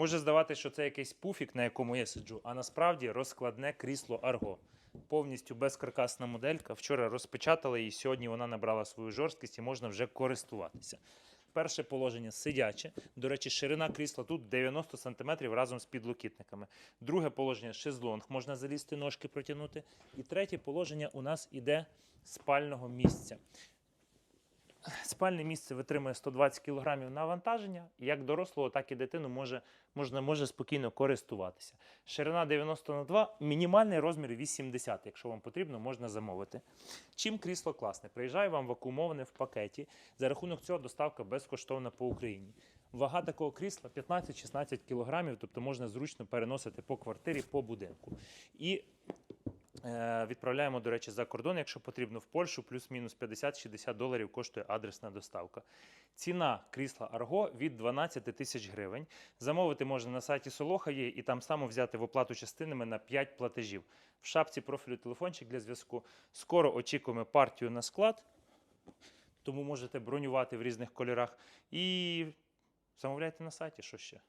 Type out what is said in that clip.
Може здавати, що це якийсь пуфік, на якому я сиджу, а насправді розкладне крісло Арго. Повністю безкаркасна моделька. Вчора розпечатали її, сьогодні вона набрала свою жорсткість і можна вже користуватися. Перше положення сидяче. До речі, ширина крісла тут 90 см разом з підлокітниками. Друге положення шезлонг, можна залізти, ножки протягнути. І третє положення у нас іде спального місця. Спальне місце витримує 120 кг навантаження, як дорослого, так і дитину може, можна може спокійно користуватися. Ширина 90 на 2, мінімальний розмір 80, якщо вам потрібно, можна замовити. Чим крісло класне? Приїжджає вам вакуумоване в пакеті. За рахунок цього доставка безкоштовна по Україні. Вага такого крісла 15-16 кг, тобто можна зручно переносити по квартирі, по будинку. І Відправляємо, до речі, за кордон, якщо потрібно, в Польщу, плюс-мінус 50-60 доларів коштує адресна доставка. Ціна крісла Арго від 12 тисяч гривень. Замовити можна на сайті Солоха є і там само взяти в оплату частинами на 5 платежів. В шапці профілю телефончик для зв'язку. Скоро очікуємо партію на склад, тому можете бронювати в різних кольорах. І замовляйте на сайті, що ще.